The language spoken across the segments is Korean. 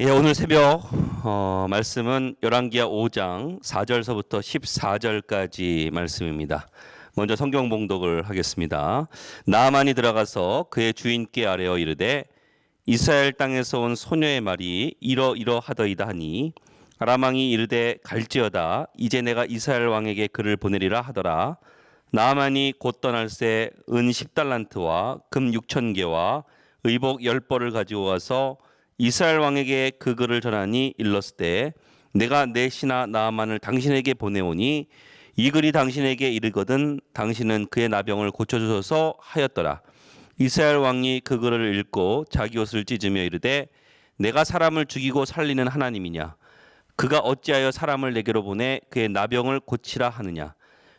예, 오늘 새벽 어, 말씀은 열왕기하 5장 4절서부터 14절까지 말씀입니다. 먼저 성경 봉독을 하겠습니다. 나만이 들어가서 그의 주인께 아뢰어 이르되 이스라엘 땅에서 온 소녀의 말이 이러이러 하더이다 하니 아람 왕이 이르되 갈지어다 이제 내가 이스라엘 왕에게 그를 보내리라 하더라 나만이 곧 떠날새 은 10달란트와 금 6천 개와 의복 10벌을 가지고 가서 이스라엘 왕에게 그 글을 전하니 일렀을 때 내가 내 신하 나아만을 당신에게 보내오니 이 글이 당신에게 이르거든 당신은 그의 나병을 고쳐주소서 하였더라. 이스라엘 왕이 그 글을 읽고 자기 옷을 찢으며 이르되 내가 사람을 죽이고 살리는 하나님이냐? 그가 어찌하여 사람을 내게로 보내 그의 나병을 고치라 하느냐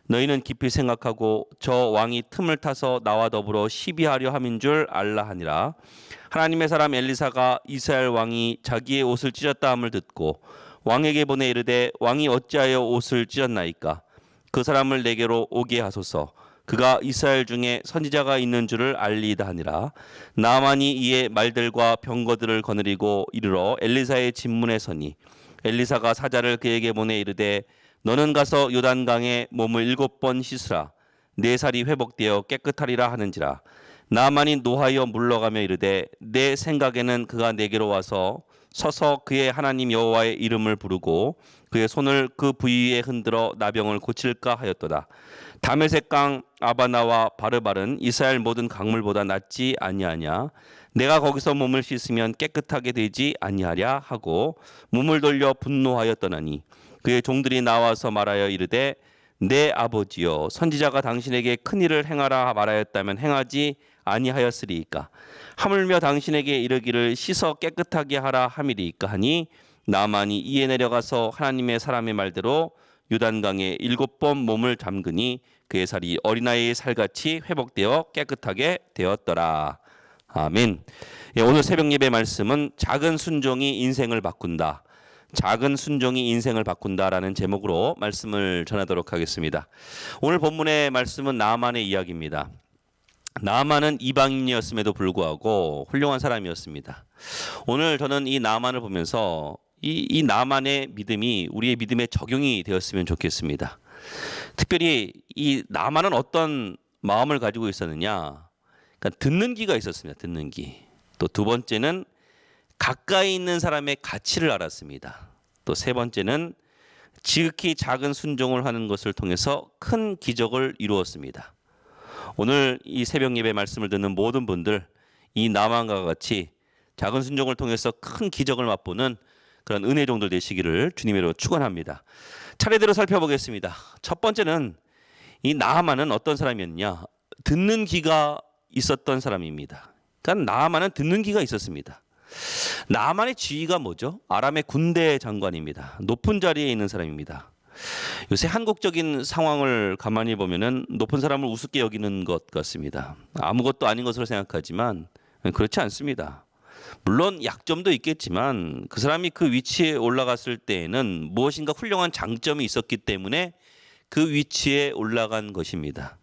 너희는 깊이 생각하고 저 왕이 틈을 타서 나와 더불어 시비하려 함인 줄 알라 하니라. 하나님의 사람 엘리사가 이스라엘 왕이 자기의 옷을 찢었다 함을 듣고 왕에게 보내 이르되 왕이 어찌하여 옷을 찢었나이까? 그 사람을 내게로 오게 하소서. 그가 이스라엘 중에 선지자가 있는 줄을 알리이다 하니라. 나만이 이에 말들과 병거들을 거느리고 이르러 엘리사의 진문에 서니 엘리사가 사자를 그에게 보내 이르되 너는 가서 요단강에 몸을 일곱 번 씻으라 네 살이 회복되어 깨끗하리라 하는지라 나만이 노하여 물러가며 이르되 내 생각에는 그가 내게로 와서 서서 그의 하나님 여호와의 이름을 부르고 그의 손을 그 부위에 흔들어 나병을 고칠까 하였도다. 다메섹 강 아바나와 바르바른 이스라엘 모든 강물보다 낫지 아니하냐. 내가 거기서 몸을 씻으면 깨끗하게 되지 아니하랴 하고 몸을 돌려 분노하여 떠나니 그의 종들이 나와서 말하여 이르되 내 아버지여 선지자가 당신에게 큰 일을 행하라 말하였다면 행하지 아니하였으리이까 하물며 당신에게 이르기를 씻어 깨끗하게 하라 함이리이까 하니 나만이 이에 내려가서 하나님의 사람의 말대로 유단강에 일곱 번 몸을 잠그니 그의 살이 어린아이의 살같이 회복되어 깨끗하게 되었더라. 아멘. 예, 오늘 새벽 예배 말씀은 작은 순종이 인생을 바꾼다. 작은 순종이 인생을 바꾼다라는 제목으로 말씀을 전하도록 하겠습니다. 오늘 본문의 말씀은 나만의 이야기입니다. 나만은 이방인이었음에도 불구하고 훌륭한 사람이었습니다. 오늘 저는 이 나만을 보면서 이, 이 나만의 믿음이 우리의 믿음에 적용이 되었으면 좋겠습니다. 특별히 이 나만은 어떤 마음을 가지고 있었느냐? 그러니까 듣는 귀가 있었습니다. 듣는 귀. 또두 번째는 가까이 있는 사람의 가치를 알았습니다. 또 세 번째는 지극히 작은 순종을 하는 것을 통해서 큰 기적을 이루었습니다. 오늘 이 새벽 예배 말씀을 듣는 모든 분들 이 나만과 같이 작은 순종을 통해서 큰 기적을 맛보는 그런 은혜 종들 되시기를 주님으로 축원합니다. 차례대로 살펴보겠습니다. 첫 번째는 이 나하만은 어떤 사람이었냐? 듣는 귀가 있었던 사람입니다. 그러니까 나하만은 듣는 귀가 있었습니다. 나만의 지위가 뭐죠? 아람의 군대 장관입니다. 높은 자리에 있는 사람입니다. 요새 한국적인 상황을 가만히 보면은 높은 사람을 우습게 여기는 것 같습니다. 아무것도 아닌 것으로 생각하지만 그렇지 않습니다. 물론 약점도 있겠지만 그 사람이 그 위치에 올라갔을 때에는 무엇인가 훌륭한 장점이 있었기 때문에 그 위치에 올라간 것입니다.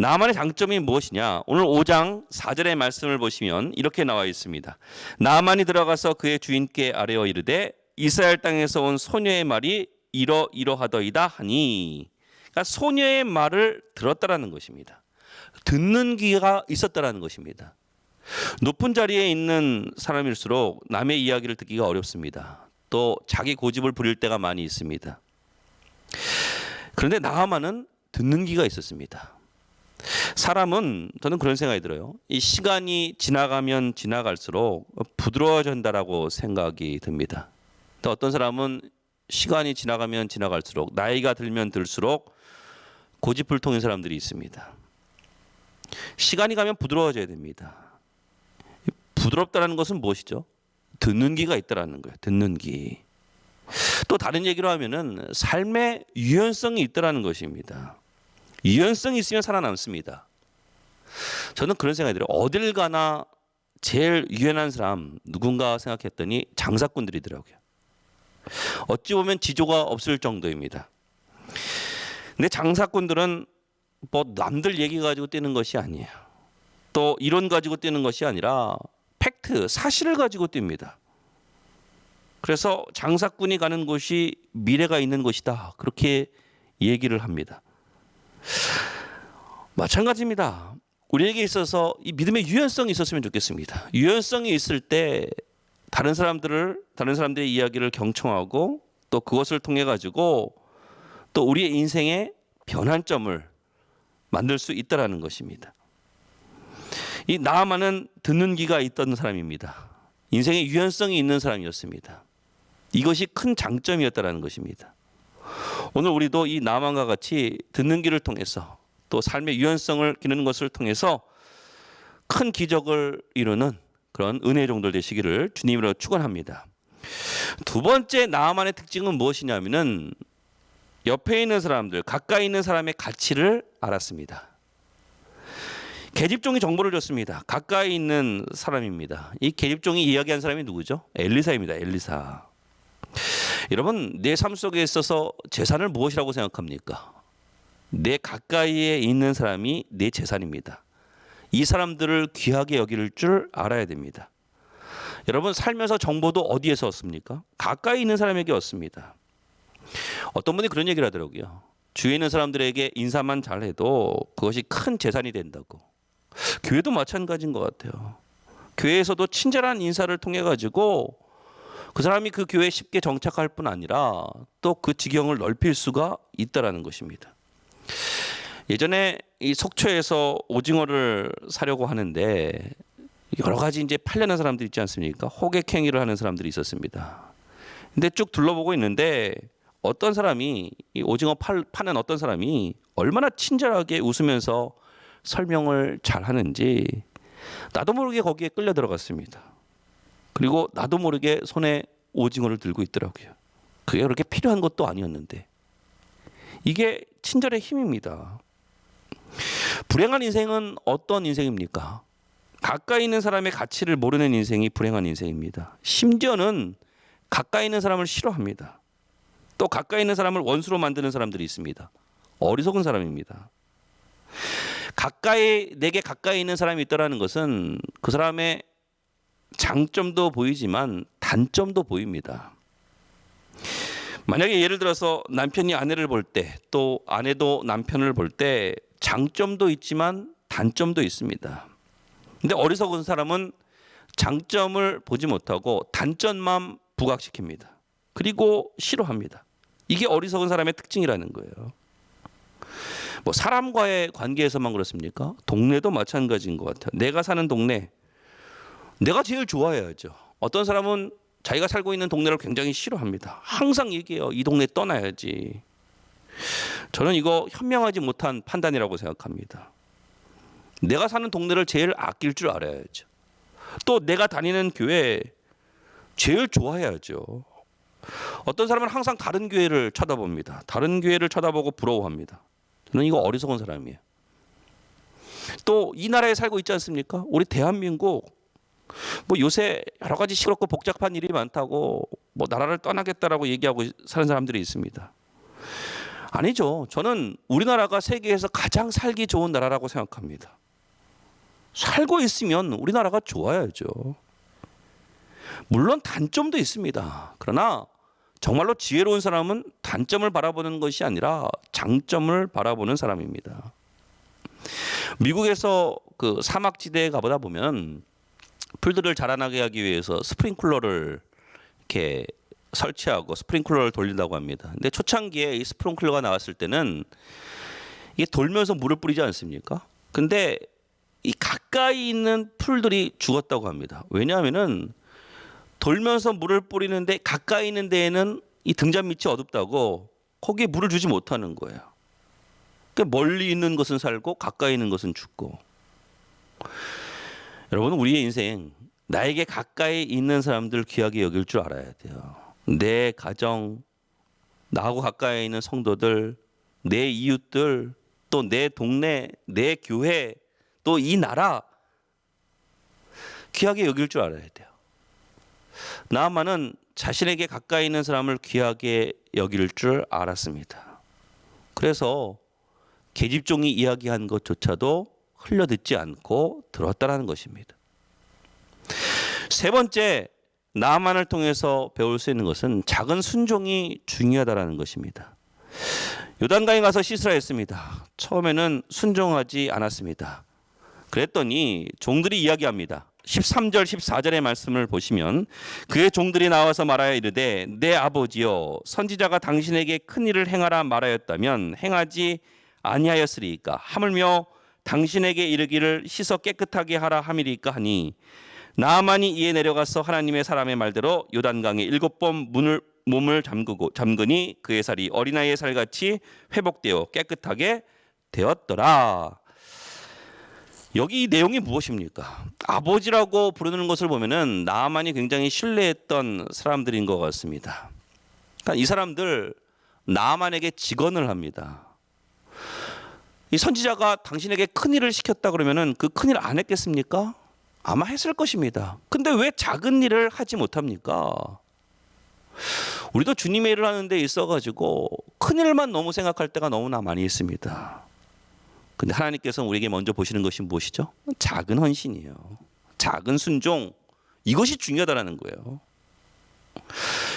나만의 장점이 무엇이냐? 오늘 5장 4절의 말씀을 보시면 이렇게 나와 있습니다. 나만이 들어가서 그의 주인께 아뢰어 이르되 이스라엘 땅에서 온 소녀의 말이 이러 이러하더이다 하니 그러니까 소녀의 말을 들었다라는 것입니다. 듣는 귀가 있었다라는 것입니다. 높은 자리에 있는 사람일수록 남의 이야기를 듣기가 어렵습니다. 또 자기 고집을 부릴 때가 많이 있습니다. 그런데 나하만은 듣는 귀가 있었습니다. 사람은 저는 그런 생각이 들어요. 이 시간이 지나가면 지나갈수록 부드러워진다라고 생각이 듭니다. 또 어떤 사람은 시간이 지나가면 지나갈수록 나이가 들면 들수록 고집불통인 사람들이 있습니다. 시간이 가면 부드러워져야 됩니다. 부드럽다는 것은 무엇이죠? 듣는 귀가 있다라는 거예요. 듣는 귀. 또 다른 얘기로 하면은 삶의 유연성이 있다라는 것입니다. 유연성이 있으면 살아남습니다. 저는 그런 생각이 들어요. 어딜 가나 제일 유연한 사람 누군가 생각했더니 장사꾼들이더라고요. 어찌 보면 지조가 없을 정도입니다. 근데 장사꾼들은 뭐 남들 얘기 가지고 뛰는 것이 아니에요. 또 이론 가지고 뛰는 것이 아니라 팩트, 사실을 가지고 뜁니다. 그래서 장사꾼이 가는 곳이 미래가 있는 곳이다. 그렇게 얘기를 합니다. 마찬가지입니다. 우리에게 있어서 이 믿음의 유연성이 있었으면 좋겠습니다. 유연성이 있을 때 다른 사람들을 다른 사람들의 이야기를 경청하고 또 그것을 통해 가지고 또 우리의 인생의 변환점을 만들 수 있다라는 것입니다. 이 나아만은 듣는 귀가 있던 사람입니다. 인생의 유연성이 있는 사람이었습니다. 이것이 큰 장점이었다라는 것입니다. 오늘 우리도 이 나만과 같이 듣는 길을 통해서 또 삶의 유연성을 기르는 것을 통해서 큰 기적을 이루는 그런 은혜 종들 되시기를 주님으로 축원합니다. 두 번째 나만의 특징은 무엇이냐면은 옆에 있는 사람들, 가까이 있는 사람의 가치를 알았습니다. 계집종이 정보를 줬습니다. 가까이 있는 사람입니다. 이 계집종이 이야기한 사람이 누구죠? 엘리사입니다. 엘리사. 여러분, 내 삶 속에 있어서 재산을 무엇이라고 생각합니까? 내 가까이에 있는 사람이 내 재산입니다. 이 사람들을 귀하게 여길 줄 알아야 됩니다. 여러분 살면서 정보도 어디에서 얻습니까? 가까이 있는 사람에게 얻습니다. 어떤 분이 그런 얘기를 하더라고요. 주위에 있는 사람들에게 인사만 잘해도 그것이 큰 재산이 된다고. 교회도 마찬가지인 것 같아요. 교회에서도 친절한 인사를 통해 가지고 그 사람이 그 교회에 쉽게 정착할 뿐 아니라 또 그 지경을 넓힐 수가 있다라는 것입니다. 예전에 이 속초에서 오징어를 사려고 하는데 여러 가지 이제 팔려는 사람들 있지 않습니까? 호객행위를 하는 사람들이 있었습니다. 근데 쭉 둘러보고 있는데 어떤 사람이 이 오징어 팔, 파는 어떤 사람이 얼마나 친절하게 웃으면서 설명을 잘 하는지 나도 모르게 거기에 끌려 들어갔습니다. 그리고 나도 모르게 손에 오징어를 들고 있더라고요. 그게 그렇게 필요한 것도 아니었는데 이게 친절의 힘입니다. 불행한 인생은 어떤 인생입니까? 가까이 있는 사람의 가치를 모르는 인생이 불행한 인생입니다. 심지어는 가까이 있는 사람을 싫어합니다. 또 가까이 있는 사람을 원수로 만드는 사람들이 있습니다. 어리석은 사람입니다. 가까이 내게 가까이 있는 사람이 있다라는 것은 그 사람의 장점도 보이지만 단점도 보입니다. 만약에 예를 들어서 남편이 아내를 볼 때 또 아내도 남편을 볼 때 장점도 있지만 단점도 있습니다. 근데 어리석은 사람은 장점을 보지 못하고 단점만 부각시킵니다. 그리고 싫어합니다. 이게 어리석은 사람의 특징이라는 거예요. 뭐 사람과의 관계에서만 그렇습니까? 동네도 마찬가지인 것 같아요. 내가 사는 동네, 내가 제일 좋아해야죠. 어떤 사람은 자기가 살고 있는 동네를 굉장히 싫어합니다. 항상 얘기해요. 이 동네 떠나야지. 저는 이거 현명하지 못한 판단이라고 생각합니다. 내가 사는 동네를 제일 아낄 줄 알아야죠. 또 내가 다니는 교회 제일 좋아해야죠. 어떤 사람은 항상 다른 교회를 쳐다봅니다. 다른 교회를 쳐다보고 부러워합니다. 저는 이거 어리석은 사람이에요. 또 이 나라에 살고 있지 않습니까? 우리 대한민국 뭐 요새 여러 가지 시끄럽고 복잡한 일이 많다고 뭐 나라를 떠나겠다라고 얘기하고 사는 사람들이 있습니다. 아니죠. 저는 우리나라가 세계에서 가장 살기 좋은 나라라고 생각합니다. 살고 있으면 우리나라가 좋아야죠. 물론 단점도 있습니다. 그러나 정말로 지혜로운 사람은 단점을 바라보는 것이 아니라 장점을 바라보는 사람입니다. 미국에서 그 사막지대에 가보다 보면 풀들을 자라나게 하기 위해서 스프링클러를 이렇게 설치하고 스프링클러를 돌린다고 합니다. 근데 초창기에 이 스프링클러가 나왔을 때는 이게 돌면서 물을 뿌리지 않습니까? 근데 이 가까이 있는 풀들이 죽었다고 합니다. 왜냐하면은 돌면서 물을 뿌리는데 가까이 있는 데에는 이 등잔 밑이 어둡다고 거기에 물을 주지 못하는 거예요. 그러니까 멀리 있는 것은 살고 가까이 있는 것은 죽고. 여러분 우리의 인생 나에게 가까이 있는 사람들 귀하게 여길 줄 알아야 돼요. 내 가정, 나하고 가까이 있는 성도들, 내 이웃들, 또 내 동네, 내 교회, 또 이 나라 귀하게 여길 줄 알아야 돼요. 나만은 자신에게 가까이 있는 사람을 귀하게 여길 줄 알았습니다. 그래서 계집종이 이야기한 것조차도 흘려듣지 않고 들었다라는 것입니다. 세 번째 나만을 통해서 배울 수 있는 것은 작은 순종이 중요하다라는 것입니다. 요단강에 가서 씻으라 했습니다. 처음에는 순종하지 않았습니다. 그랬더니 종들이 이야기합니다. 13절 14절의 말씀을 보시면 그의 종들이 나와서 말하여 이르되 내 아버지여 선지자가 당신에게 큰 일을 행하라 말하였다면 행하지 아니하였으리까 하물며 당신에게 이르기를 씻어 깨끗하게 하라 함이리까 하니 나만이 이에 내려가서 하나님의 사람의 말대로 요단강에 일곱 번 문을 몸을 잠그고 잠그니 그의 살이 어린아이의 살같이 회복되어 깨끗하게 되었더라. 여기 이 내용이 무엇입니까? 아버지라고 부르는 것을 보면은 나만이 굉장히 신뢰했던 사람들인 것 같습니다. 그러니까 이 사람들 나만에게 직언을 합니다. 이 선지자가 당신에게 큰 일을 시켰다 그러면은 그 큰 일 안 했겠습니까? 아마 했을 것입니다. 근데 왜 작은 일을 하지 못합니까? 우리도 주님의 일을 하는 데 있어 가지고 큰 일만 너무 생각할 때가 너무나 많이 있습니다. 근데 하나님께서 우리에게 먼저 보시는 것이 무엇이죠? 작은 헌신이에요. 작은 순종. 이것이 중요하다라는 거예요.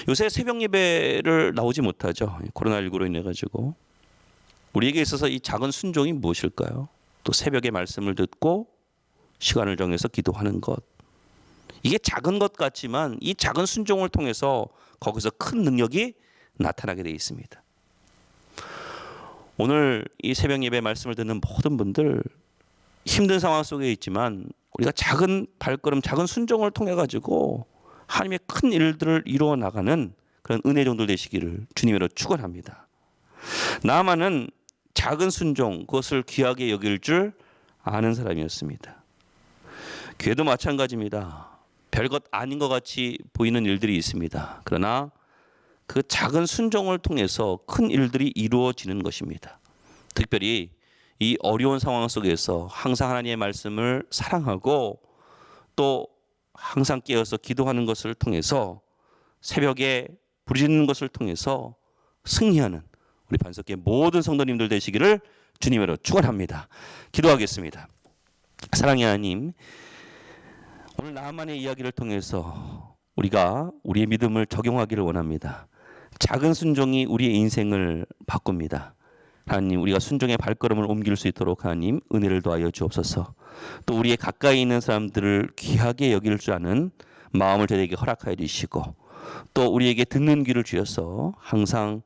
요새 새벽 예배를 나오지 못하죠. 코로나19로 인해 가지고. 우리에게 있어서 이 작은 순종이 무엇일까요? 또 새벽에 말씀을 듣고 시간을 정해서 기도하는 것. 이게 작은 것 같지만 이 작은 순종을 통해서 거기서 큰 능력이 나타나게 되어 있습니다. 오늘 이 새벽 예배 말씀을 듣는 모든 분들 힘든 상황 속에 있지만 우리가 작은 발걸음, 작은 순종을 통해 가지고 하나님의 큰 일들을 이루어 나가는 그런 은혜 종들 되시기를 주님으로 축원합니다. 나만은 작은 순종 그것을 귀하게 여길 줄 아는 사람이었습니다. 교회도 마찬가지입니다. 별것 아닌 것 같이 보이는 일들이 있습니다. 그러나 그 작은 순종을 통해서 큰 일들이 이루어지는 것입니다. 특별히 이 어려운 상황 속에서 항상 하나님의 말씀을 사랑하고 또 항상 깨어서 기도하는 것을 통해서 새벽에 부르짖는 것을 통해서 승리하는 우리 반석계 모든 성도님들 되시기를 주님으로 축원합니다. 기도하겠습니다. 사랑의 하나님, 오늘 나만의 이야기를 통해서 우리가 우리의 믿음을 적용하기를 원합니다. 작은 순종이 우리의 인생을 바꿉니다. 하나님, 우리가 순종의 발걸음을 옮길 수 있도록 하나님 은혜를 더하여 주옵소서. 또 우리의 가까이 있는 사람들을 귀하게 여길 줄 아는 마음을 저에게 허락하여 주시고 또 우리에게 듣는 귀를 주셔서 항상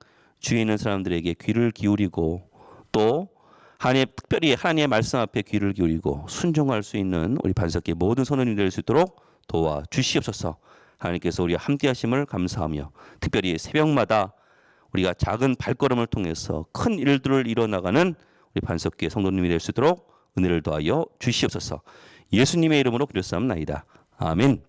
주위에 있는 사람들에게 귀를 기울이고 또 하나님 특별히 하나님의 말씀 앞에 귀를 기울이고 순종할 수 있는 우리 반석계 모든 선원이 될 수 있도록 도와 주시옵소서. 하나님께서 우리와 함께 하심을 감사하며 특별히 새벽마다 우리가 작은 발걸음을 통해서 큰 일들을 이뤄나가는 우리 반석계 성도님이 될 수 있도록 은혜를 더하여 주시옵소서. 예수님의 이름으로 기도했사옵나이다. 아멘.